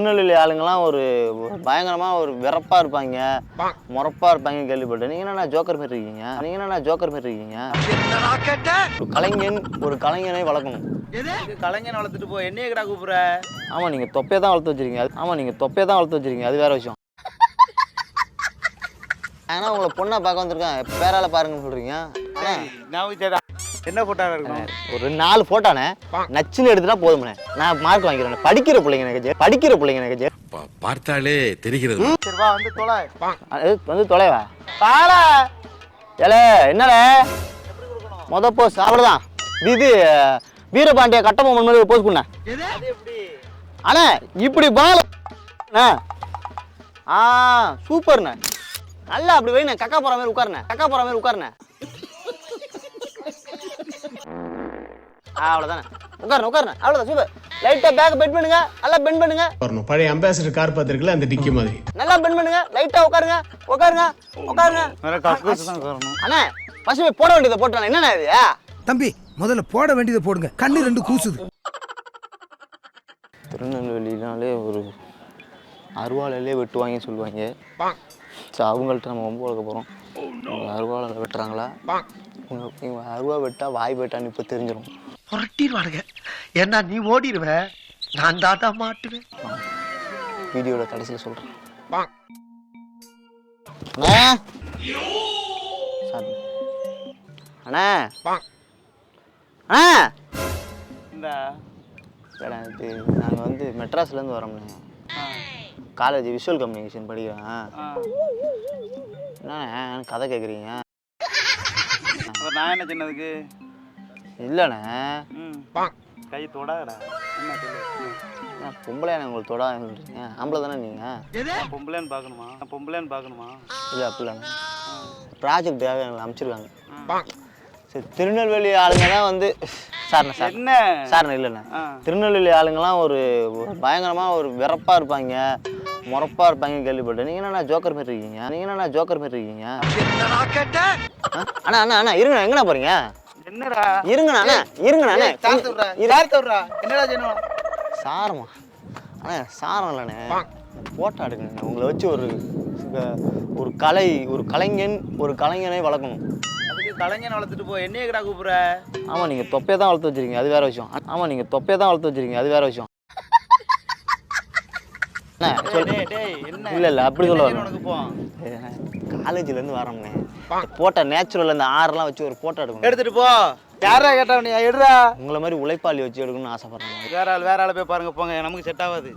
திருநெல்வேலி ஆளுங்கெல்லாம் ஒரு ஒரு பயங்கரமா ஒரு விறப்பா இருப்பாங்க. முறப்பா இருப்பாங்க கேள்விப்பட்டேன். நீங்க என்ன ஜோக்கர் மாதிரி இருக்கீங்க? நீங்க என்ன ஜோக்கர் மாதிரி இருக்கீங்க? ஒரு கலைஞன் ஒரு கலைஞனை வளர்க்கணும். கலைஞன் வளர்த்துட்டு போ. என்னைய கடா கூப்பிடுற? ஆமா நீங்க தொப்பையை தான் வளர்த்து வச்சிருக்கீங்க. அது- ஆமா நீங்க தொப்பையை தான் வளர்த்து வச்சிருக்கீங்க. அது வேற விஷயம். ஆனா உங்களை பொண்ணா பார்க்க வந்திருக்கேன். பேரால பாருங்கன்னு சொல்றீங்க. நான் என்ன போட்டோ இருக்கணும்? ஒரு நாலு போட்டானே நச்சுன்னு எடுத்துட்டா போதும்ண்ணே நான் மார்க் வாங்கிக்கிறேன். படிக்கிற பிள்ளைங்க எனக்கு படிக்கிற பிள்ளைங்க எனக்கு பார்த்தாலே தெரிகிறது. சரி வா வந்து தொலை. அது வந்து தொலைவா? பால! ஏல என்னல மொத போஸ் அவ்வளோதான் இது இது வீரபாண்டிய கட்டபொம்மன் மாதிரி போஸ் பண்ண அது எப்படி? அண்ணே இப்படி பால. ஆ சூப்பர்ண்ணே. நல்லா அப்படி வைண்ணே கக்கா போற மாதிரி உட்காருண்ணே கக்கா போற மாதிரி உட்காருண்ணே. அவ்வளோதானே உட்காருண்ணே உட்காருண்ணே. அவ்வளோதான் சூப்பர் லைட்டாக பேக் பெண்ட் பண்ணுங்க நல்லா பெண்ட் பண்ணுங்க. வரணும் பழைய அம்பாசிடர் கார் பார்த்துருக்குல்ல அந்த டிக்கி மாதிரி. நல்லா பெண்ட் பண்ணுங்க லைட்டாக உட்காருங்க உட்காருங்க உட்காருங்க. அண்ணே ஃபர்ஸ்ட் போய் போட வேண்டியதை போட்டானே என்னண்ணே இது? தம்பி முதல்ல போட வேண்டியதை போடுங்க. கண்ணு ரெண்டு கூசுது. திருநெல்வேலினாலே ஒரு அருவாளையிலே வெட்டுவாங்கன்னு சொல்லுவாங்க. ஸோ அவங்கள்ட்ட நம்ம ரொம்ப வளர்க்க போகிறோம் அருவாளையில் வெட்டுறாங்களா? இவங்க அருவா வெட்டா வாய் வெட்டான்னு இப்போ தெரிஞ்சிடும் புரட்டிடுவானுங்க. ஏன்னா நீ ஓடிடுவ நான் தாட்டா மாட்டுவேன். வீடியோட கடைசியில் சொல்கிறேன் அண்ணா. அண்ணா. அண்ணா. இந்த இது? நாங்கள் வந்து மெட்ராஸ்லேருந்து வரோம்ண்ணே. காலேஜ் விஷுவல் கம்யூனிகேஷன் படிக்கிறேன் என்னண்ணே எனக்கு கதை கேட்குறீங்க நான் என்ன சின்னதுக்கு? இல்லைண்ணே. கை தொடாடா என்ன சொல்லு? நான் பொம்பளையான உங்களுக்கு தொட சொல்கிறீங்க ஆம்பளை தானே நீங்கள் பொம்பளைன்னு பார்க்கணுமா? நான் பொம்பளைன்னு பார்க்கணுமா? இல்லை அப்படிலண்ணே ப்ராஜெக்டாக எங்களை அனுப்பிச்சிருக்காங்க சரி திருநெல்வேலி ஆளுங்க தான் வந்து சார்ண்ணே சார். என்ன? சார்ண்ணே இல்லைண்ணே. திருநெல்வேலி ஆளுங்கெல்லாம் ஒரு ஒரு பயங்கரமாக ஒரு விறப்பா இருப்பாங்க. முறப்பா இருப்பாங்க கேள்விப்பட்டேன். நீங்கள் என்ன ஜோக்கர் மாதிரி இருக்கீங்க? நீங்கள் என்ன ஜோக்கர் மாதிரி இருக்கீங்க? என்னடா கேட்ட ஆ? அண்ணா அண்ணா அண்ணா இருங்கண்ணா எங்கண்ணா போகிறீங்க என்னடா? இருங்கண்ணா அண்ணா இருங்கண்ணா அண்ணா சார் விட்றா சார் விட்றா என்னடா செய்யணும்? சாரமா அண்ணா சாரம் இல்லைண்ணே. போட்டோ எடுக்கணுண்ணே உங்களை வச்சு ஒரு ஒரு கலை ஒரு கலைஞன் ஒரு கலைஞனை வளர்க்கணும். அதுக்கு கலைஞன் வளர்த்துட்டு போ. என்னைய கடா கூப்பிடுற? ஆமாம் நீங்கள் தொப்பையை தான் வளர்த்து வச்சிருக்கீங்க. அது வேற விஷயம். ஆமாம் நீங்கள் தொப்பையை தான் வளர்த்து வச்சிருக்கீங்க. அது வேற விஷயம் அண்ணா டேய், டேய் டேய் என்ன இல்லை. இல்லை அப்படி சொல்ல போ. காலேஜ்லேருந்து வரோம்ண்ணே போட்டோ நேச்சுரல் அந்த ஆறுலாம் வச்சு ஒரு போட்டோ எடுக்கணும். எடுத்துட்டு போ. யாரா கேட்டா நீ எடுறா. உங்களை மாதிரி உழைப்பாளி வச்சு எடுக்கணும்னு ஆசைப்பட்றேன். வேற ஆள் வேற ஆளை போய் பாருங்க போங்க. நமக்கு செட் ஆகாது.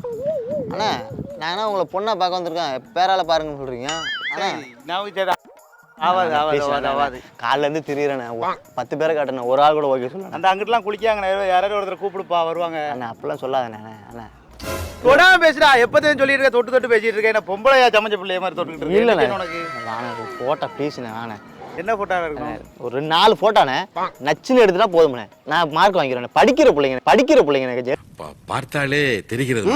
அண்ணா நான் உங்களை பொண்ணை பார்க்க வந்திருக்கேன்? பேரால பாருங்கன்னு சொல்கிறீங்க அண்ணா. நமக்கு ஆகாது ஆகாது ஆகாது காலைல இருந்து திரியிறேண்ணே ஒ- பத்து பேரை காட்டுனேன் ஒரு ஆள் கூட ஓகே சொல்லணும் அந்த அங்கிட்டலாம் குளிக்காங்க யாராவது ஒருத்தர் கூப்பிடுப்பா வருவாங்க. அண்ணா அப்படிலாம் சொல்லாதண்ணே அண்ணா தொடாம பேசுடா. எப்போதையும் சொல்லிட்டு இருக்க தொட்டு தொட்டு பேசிட்டு இருக்கேன் என்ன பொம்பளையா சமைச்ச பிள்ளைய மாதிரி தொட்டுக்கிட்டு என்ன உனக்கு? ஃபோட்டோ ப்ளீஸ்ண்ணே வாண்ணே என்ன போட்டோ இருக்கணும்? ஒரு ரெண்டு நாலு ஃபோட்டோண்ணே நச்சுன்னு எடுத்துட்டா போதும்ண்ணே. நான் மார்க் வாங்கிக்கிறேன் படிக்கிற பிள்ளைங்க படிக்கிற பிள்ளைங்க எனக்கு பார்த்தாலே தெரிகிறது.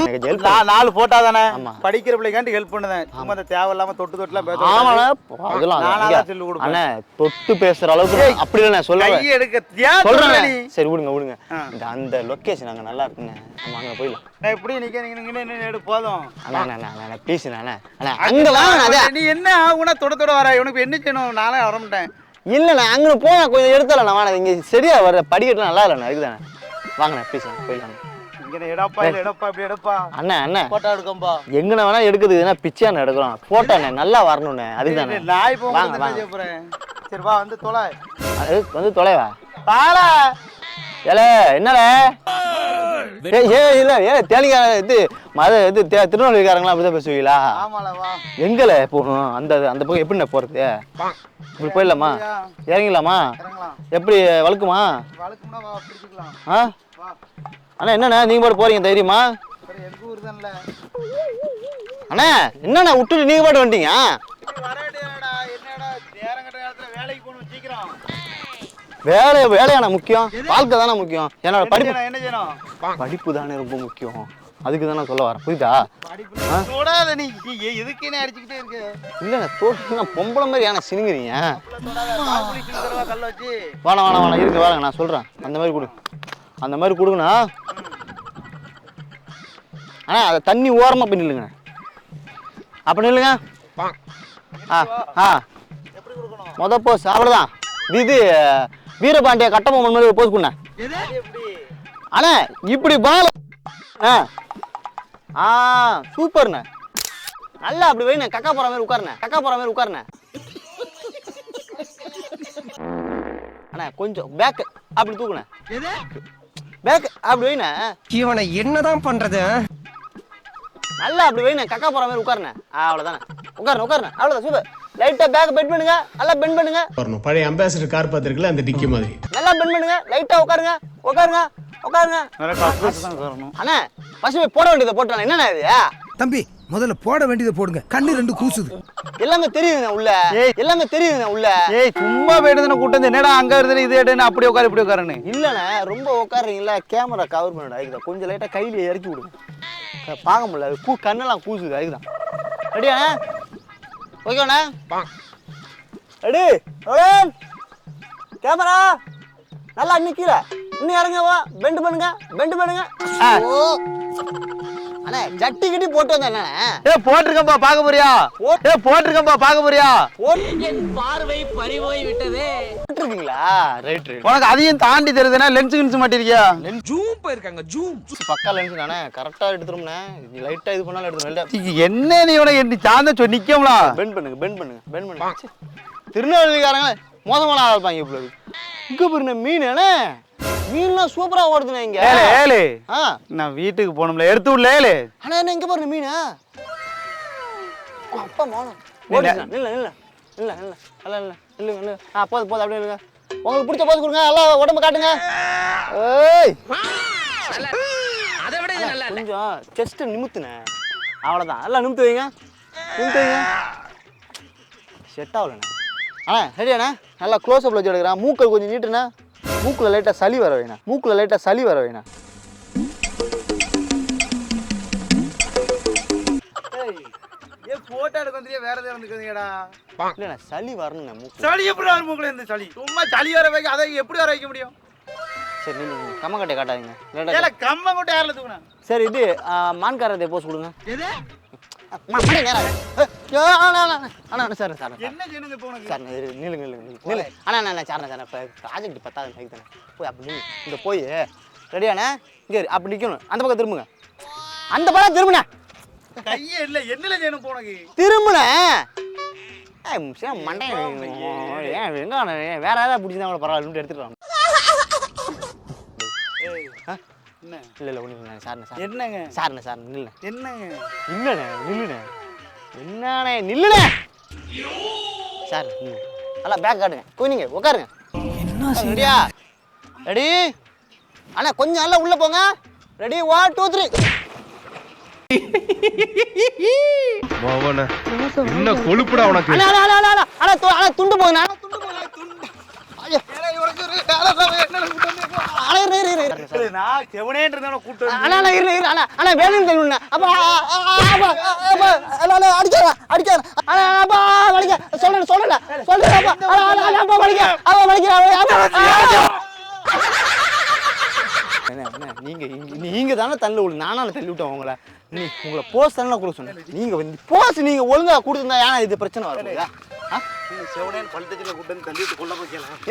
நான் நாலு போட்டா தானே. படிக்கிற பிள்ளைக்காண்டி ஹெல்ப் பண்ணுதேன். சும்மா அந்த தேவையில்லாம தொட்டு தொட்டுலாம் பேச அதெல்லாம் நானா சொல்லி கொடுப்பேன். தொட்டு பேசுற அளவுக்கு நான் அப்படி இல்லை நான் சொல்லுவேன் கை எடுக்க சொல்றேன்? சரி விடுங்க விடுங்க. இந்த அந்த லொக்கேஷன் அங்கே நல்லா இருக்குங்க. நம்ம அங்கே போயிடலாம். நான் எப்படி நிக்க நீங்க நீங்க நின்னு எடு போதும். அண்ணா அண்ணா அண்ணா அண்ணா ப்ளீஸ் அண்ணா அண்ணா. அங்கே வாங்க அதே நீ என்ன ஆகுனா தொட தொட வர. உனக்கு என்ன செய்யணும்? நானே வரமாட்டேன் இல்லைண்ணா அங்கே போனா கொஞ்சம் எடுத்துடலாம். நான் வாங்க இங்கே சரியா வர படிக்கட்டுலாம் நல்லா இல்லைண்ணா இருக்குதானே வாங்கண்ணா ப்ளீஸ் போயிடலாம் எங்கன வேணா எடுக்குது ஏன்னா பிச்சான எடுக்கிறோம் போட்டோண்ணே நல்லா வரணுண்ணே அதுதானே நான் இப்போ வாங்க, உங்களுக்கு வாங்க. செய்ய போறேன். சரி வா வந்து தொலை. அது வந்து தொலைவா பாலா ஏல என்னல ஏ ஏ இல்ல ஏ தேனிக்கார இது மத இது தே- திருநெல்வேலிக்காரங்களாம் அப்படிதான் பேசுவீங்களா? எங்கல போகணும்? அந்த அந்த பக்கம் எப்படிண்ணே போறது? இப்படி போயிடலாமா? இறங்கிடலாமா? எப்படி வழுக்குமா? ஆ? அண்ணா என்னண்ணே நீங்க பாட்டு போறீங்க தைரியமா? அண்ணா என்னண்ணா விட்டுட்டு நீங்க பாட்டு வந்துட்டீங்க? வேலை வேலையாண்ணா முக்கியம். வாழ்க்கை தானே முக்கியம். என்னோட என்ன படிப்பு என்ன செய்யணும்? படிப்பு தானே ரொம்ப முக்கியம். அதுக்கு தானே சொல்ல வரேன். புரியுதா? தொடாத நீ. நீ எதுக்கு என்ன அடிச்சுக்கிட்டே இருக்கு? இல்லைண்ணே தோட்டா பொம்பளை மாதிரி ஏன்னா சினுங்கிறீங்க? வேணாம் வேணாம் வேணாம் இருக்கு வேணாம் நான் சொல்கிறேன் அந்த மாதிரி கொடு. அந்த மாதிரி கொடுங்கண்ணா. அண்ணா அதை தண்ணி ஓரமாக போய் நில்லுங்க. அப்படி நில்லுங்க. ஆ ஆ. மொதல் போஸ் அவ்வளோதான் இது இது வீரபாண்டிய கட்டபொம்மன் மாதிரி போஸ் பண்ண அண்ணா இப்படி பால் ஆ. ஆ சூப்பர்ண்ணே. நல்லா அப்படி வைண்ணே கக்கா போகிற மாதிரி உட்காருண்ணே கக்கா போகிற மாதிரி உட்காருண்ணே. அண்ணா கொஞ்சம் பேக் அப்படி தூக்குண்ணே. பேக் அப்படி வைண்ணே. இவனை என்னதான் பண்றது நல்லா அப்படி வைண்ணே கக்கா போகிற மாதிரி உட்காருண்ணே அவ்வளோதானே உட்காருண்ணே உட்காருண்ணே அவ்வளோதான் சூப்பர் லைட்டாக பேக் பெண்ட் பண்ணுங்க. நல்லா பெண்ட் பண்ணுங்க. வரணும் பழைய அம்பாசிடர் கார் பார்த்துருக்குல்ல அந்த டிக்கி மாதிரி. நல்லா பெண்ட் பண்ணுங்க. லைட்டாக உட்காருங்க. உட்காருங்க உட்காருங்க. அண்ணா போய் போட வேண்டியதை போட்டானே என்னண்ணா இது? தம்பி முதல்ல போட வேண்டியதை போடுங்க. கண்ணு ரெண்டு கூசுது. எல்லாமே தெரியுதுண்ணே உள்ள. எல்லாமே தெரியுதுண்ணே உள்ள. ஏய் சும்மா போயிட்டு கூட்டம் வந்து என்னடா அங்க வருது இது எடுன்னு அப்படி உட்காரு இப்படி உட்காருன்னு. இல்லைண்ணே ரொம்ப உட்காருறீங்களா? கேமரா கவர் பண்ணிடு கொஞ்சம் லைட்டாக கையில இறக்கி விடுங்க. பார்க்க முடியல அது கூ கண்ணெல்லாம் கூசுது அதுக்கு தான் ரெடியாண்ணே ஓகேண்ணே ரெடி கேமரா. நல்லா நிற்கல இன்னும் இறங்க வா. பெண்டு பண்ணுங்க பெண்டு பண்ணுங்க. அண்ணே ஜட்டி கிட்டி போட்டு வந்தேன் ஏ போட்டிருக்கேன்பா பார்க்க போறியா? ஏ போட்டிருக்கேன்பா பார்க்க போறியா? போட்டுருக்கீங்களா? ரைட் ரைட் உனக்கு அதையும் தாண்டி தெரியுதுன்னா லென்ஸ் கின்ஸ் மாட்டிருக்கியா? பக்கா லென்ஸ் தானே. கரெக்டாக எடுத்துரும்ண்ணே. லைட்டாக இது பண்ணாலும் எடுத்துரும் என்ன நீ உனக்கு என்ன சாந்த சொல் நிக்கம்லா? பெண்ட் பண்ணுங்க பெண்ட் பண்ணுங்க பெண்ட் பண்ணுங்க. திருநெல்வேலிக்காரங்க மோசமான ஆளா இருப்பாங்க இப்போ இங்க பாருங்க மீன் அண்ணே. மீன்லாம் சூப்பரா ஓடுதுண்ணே இங்க. ஏழு ஏழு ஆ. நான் வீட்டுக்கு போகணும்ல எடுத்து விடல ஏழு அண்ணா என்ன இங்க பாருங்க மீன். அப்பா மோனம். ஓடுச்சுண்ணே. நில்ல நில்ல. நில்ல நில்ல. இல்ல இல்ல இல்லைங்க இல்ல ஆ போதும் போதும் அப்படியே இல்லைங்க உங்களுக்கு பிடிச்ச போது கொடுங்க. எல்லாம் உடம்பு காட்டுங்க. ஏய். அண்ணா, கொஞ்சம் செஸ்ட் நிமித்துனே அவ்வளோதான் எல்லாம் நிமித்து வைங்க. நிமித்து வைங்க. செட் ஆகலண்ணே. அண்ணா ரெடியாண்ணே நல்லா க்ளோஸ் அப்பில் வச்சு எடுக்கிறேன். மூக்கல் கொஞ்சம் நீட்டுண்ணே. மூக்கில் லைட்டாக சளி வர வைண்ணா மூக்கில் லைட்டாக சளி வர வைண்ணா ஏ போட்டோ எடுக்க வந்தியா வேற எதாவது வந்துக்கிறீங்கடா இல்லைண்ணா சளி வரணுண்ணே மூக்கு. சளி எப்படி வரும் மூக்குல இருந்து சளி? சும்மா சளி வர வைக்க அதை எப்படி வர வைக்க முடியும்? சரி நில்லு கம்மக்கட்டை காட்டாதீங்க. ஏல லேட்டா கம்ம கூட யாரில் தூக்குனா? சரி இது மான்காரத்தை போஸ் கொடுங்க. அம்மா, மணி நேரம் அண்ணா சார் சார் என்ன செய்யணுங்க இப்போ உனக்கு சார் நில்லு அண்ணா அண்ணா சார் சார் இப்போ ப்ராஜெக்ட் பத்தாவது மைக் தானே. போய் அப்படி இந்த போய். ரெடியாண்ணே இங்கே இரு, அப்படி நிற்கணும் அந்த பக்கம் திரும்புங்க. அந்த பக்கம் திரும்புண்ணே கையே இல்ல. என்னல செய்யணும் இப்போ உனக்கு திரும்புண்ணே ஏன் ஏன் வேற ஏதாவது பிடிச்சிருந்தா கூட பரவாயில்ல எடுத்துக்கலாம் என்ன? இல்லை இல்லை ஒன்றும் சார்ண்ணே சார் என்னங்க? சார்ண்ணே சார் நில்லுண்ணே என்னங்க? இல்லண்ணே நில்லுண்ணே என்னண்ணே நில்லுண்ணே சார் நில்லு. நல்லா பேக் காட்டுங்க. குயினிங்க உட்காருங்க என்ன ரெடியா? ரெடி? அண்ணா கொஞ்சம் நல்லா உள்ள போங்க. ரெடி ஒன் டூ த்ரீ என்ன கொழுப்புடா உனக்கு? அண்ணா அண்ணா அண்ணா அண்ணா அண்ணா து- அண்ணா துண்டு அண்ணா துண்டு போகுங்க துண்டு ஐயோ அண்ணா இரு இரு இரு இரு இல்ல, நான் செவனேன்னு இருந்தவன கூட்டு வந்து- அண்ணா அண்ணா இரு இரு அண்ணா அண்ணா வேணும்னு தெரியும்ண்ணா அப்பா அப்பா அப்பா அண்ணா அண்ணா அடிச்சாரா அடிச்சாரா அண்ணா அப்பா வலிக்க. சொல்றேன் சொல்றேன் சொல்றேன் அப்பா. அண்ணா அண்ணா அண்ணா, அப்பா வலிக்க. அப்பா வலிக்க அப்பா அண்ணா, அண்ணா, நீங்க தானே தள்ளி விடு. நானா தள்ளி விட்டேன் உங்களை. நீ உங்களை போஸ் தானே கொடுக்க சொன்னேன். நீங்க வந்து போஸ் நீங்க ஒழுங்கா கொடுத்துருந்தா ஏன்னா இது பிரச்சனை வரும் நீ செவனேன்னு பழுத்தச்சில கூட்டு வந்து தள்ளிட்டு கொல்ல போய்க்கலாம்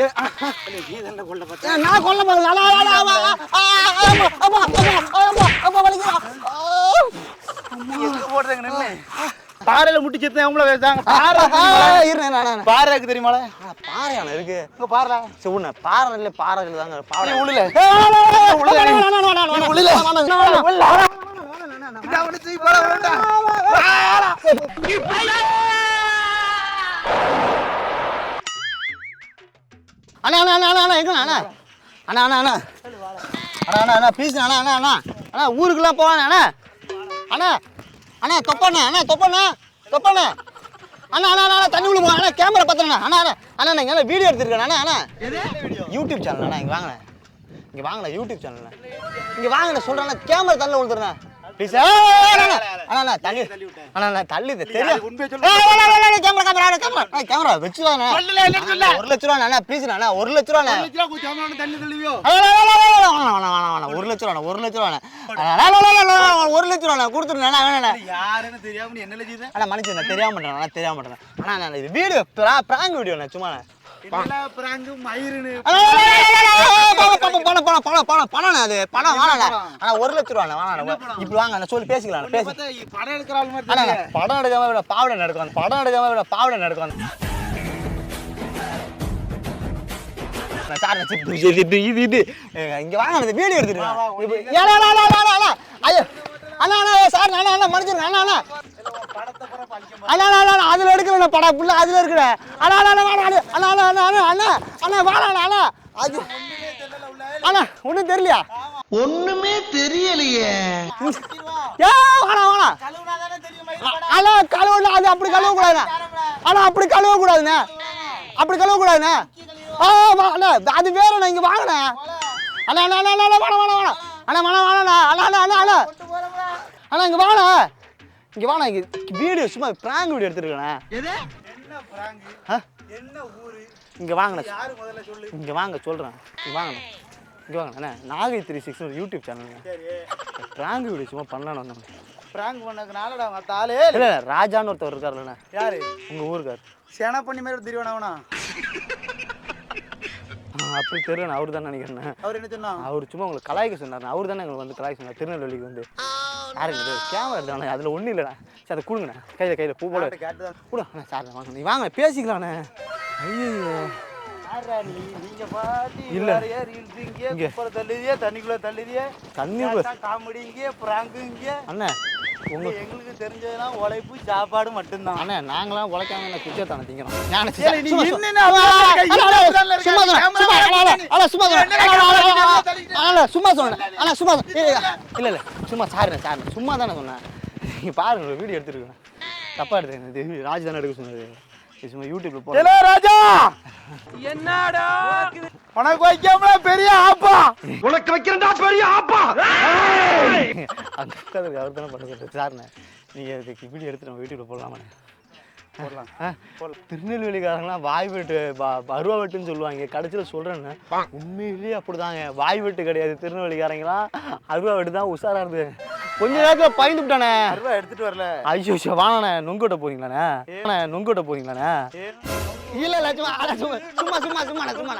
நீ தானே கொல்ல பார்த்த ஏன் நான் கொல்ல நின்னு பாறையில முட்டி செத்து அவங்கள பேசாங்க பாறை. பாறை இருக்கு தெரியுமால ஆ, பாறையாண்ணா இருக்கு இங்க பாறை உன்ன பாறை இல்லை பாறை இல்லை தாங்க பாறை நீ உள்ள இந்த அவனை தூக்கி அண்ணா அண்ணா அண்ணா அண்ணா எங்க அண்ணா அண்ணா அண்ணா அண்ணா அண்ணா அண்ணா அண்ணா ப்ளீஸ் அண்ணா அண்ணா அண்ணா அண்ணா ஊருக்குலாம் போவானே அண்ணா அண்ணா அண்ணா தொப்பண்ணா அண்ணா தொப்பண்ணா தொப்பண்ணா அண்ணா அண்ணா அண்ணா தண்ணி உள்ள அண்ணா கேமரா பார்த்துண்ணா அண்ணா அண்ணா அண்ணா நான் இங்கே வீடியோ எடுத்துருக்கேன் அண்ணா அண்ணா யூடியூப் சேனல் அண்ணா இங்கே வாங்கினேன் இங்கே வாங்கினேன் யூடியூப் சேனல் இங்கே வாங்கினேன் சொல்கிறேன் கேமரா தள்ள விழுந்துருண்ணா ப்ளீஸ் அண்ணா தள்ளி அண்ணா கேமரா கேமரா கேமரா கேமரா ஒரு லட்ச ரூபா அண்ணா அண்ணா ஒரு லட்ச ரூபா ஒரு லட்ச ரூபா ஒரு லட்ச ரூபா ஒரு லட்ச ரூபா கொடுத்துருந்தேன் வேணாம் லட்சம் அண்ணா மனுஷன் தெரியாம பண்றேன் தெரியாம பண்றேன் அண்ணா இது வீடியோ பிராங்க் வீடியோண்ணா சும்மா ஒரு லட்சம் ரூபா இப்படி வாங்க சொல்லி பேசிக்கலாம் படம் எடுக்கிறாங்க படம் எடுக்காம பாவடை நடக்கும் படம் எடுக்காம பாவடை நடக்கும் இது இங்க வாங்க வீடியோ எடுத்துட்டு ஐயோ அண்ணா அண்ணா சார் அண்ணா அண்ணா மனுஷன் அண்ணா அண்ணா அண்ணா அதுல எடுக்கிறேன் படம் புள்ள அதுல இருக்கிற அண்ணா அண்ணா அண்ணா அண்ணா அண்ணா அண்ணா அண்ணா அண்ணா அண்ணா அண்ணா வாடா அண்ணா அது அண்ணா ஒண்ணும் தெரியலையா ஒண்ணுமே தெரியலையே ஏ வாடா வாடா அண்ணா கழுவுனா அது அப்படி கழுவ கூடாதுண்ணா அண்ணா அப்படி கழுவ கூடாதுண்ணே அப்படி கழுவ கூடாதுண்ணே ஆ அண்ணா அது வேறண்ணா இங்க வாங்கண்ணே அண்ணா அண்ணா அண்ணா அண்ணா வாடா வாடா வாடா அண்ணா வாடா வாடா அண்ணா அண்ணா அண்ணா அண்ணா அண்ணா இங்க வாடா இங்க வாடா இங்க வீடியோ சும்மா பிராங்க் வீடியோ எடுத்துருக்கேண்ணே என்ன பிராங்கு? ஆ? என்ன ஊரு? இங்க வாங்கண்ணே. யாரு முதல்ல சொல்லு? இங்க வாங்க சொல்றேன். இங்க வாங்கண்ணே. இங்க வாங்க அண்ணா நாகை த்ரீ சிக்ஸ் ஒரு யூடியூப் சேனலுங்க சரி. பிராங்க் வீடியோ சும்மா பண்ணலான்னு வந்தோம். பிராங்க் பண்ணதுனாலடா மத்த ஆளே இல்லை இல்லை ராஜான்னு ஒருத்தர் இருக்காருல்லண்ணே யாரு? உங்க ஊருக்கார். சென பண்ணி மாதிரி திருவனவனா ஆ, அப்படி தெரியல அவர் தான் நினைக்கிறேன் அவர் என்ன சொன்னா அவர் சும்மா உங்களுக்கு கலாய்க்க சொன்னார் அவர் தானே எங்களுக்கு வந்து கலாய்க்க சொன்னார் திருநெல்வேலிக்கு வந்து. யாருங்க இது? கேமரா எடுத்தானே அதில் ஒன்றும் இல்லைண்ணா சரி அதை கொடுங்கண்ணே. கையில் கையில் பூ போல கேட்டுதான் கூட. அண்ணா சார் வாங்க. நீ வாங்க பேசிக்கலாண்ணே. ஐயோ தண்ணிக்குள்ள தள்ளுதியே. காமெடி இங்கே பிராங்கு இங்கே. அண்ணே எங்களுக்கு தெரிஞ்சதுனா உழைப்பு சாப்பாடு மட்டும்தான். நாங்களாம் உழைக்காம என்ன குச்சே தானே திங்கிறோம்? ஞான சும்மா சொன்னேன் ஆனா சும்மா இல்ல இல்ல சும்மா சாருண்ணே சாருண்ணே சும்மா தானே சொன்னேன். நீங்க பாருங்க வீடியோ எடுத்துருக்கேன். தப்பா எடுத்துக்கேன் ராஜ் தானே எடுக்க சொன்னது. சும்மா யூடியூப்ல ஏலே, ராஜா! என்னடா? உனக்கு வைக்காமல பெரிய ஆப்பா! உனக்கு வைக்கிறேன்டா பெரிய ஆப்பா! அந்த அவர் தானே பண்ண சொல்றது சார்ண்ணே நீங்க இதுக்கு வீடியோ எடுத்து நம்ம யூடியூப்ல போடலாமாண்ணே? திருநெல்வேலிக்காரங்களாம் வாய் வெட்டு ப- அருவா வெட்டுன்னு சொல்லுவாங்க. கடைசியில் சொல்கிறேன்னு உண்மையிலேயே அப்படிதாங்க. வாய் வெட்டு கிடையாது. திருநெல்வேலிக்காரங்களாம் அருவா வெட்டு தான் உஷாரா இருந்து கொஞ்ச நேரத்தில் பயந்து விட்டானே. அருவா எடுத்துட்டு வரல. ஐயோ ஐயோ, நொங்கோட்ட போறீங்களாண்ணே? அண்ணே, நொங்கோட்ட போறீங்களாண்ணே? இல்ல இல்ல சும்மா சும்மா சும்மா சும்மா சும்மா சும்மா.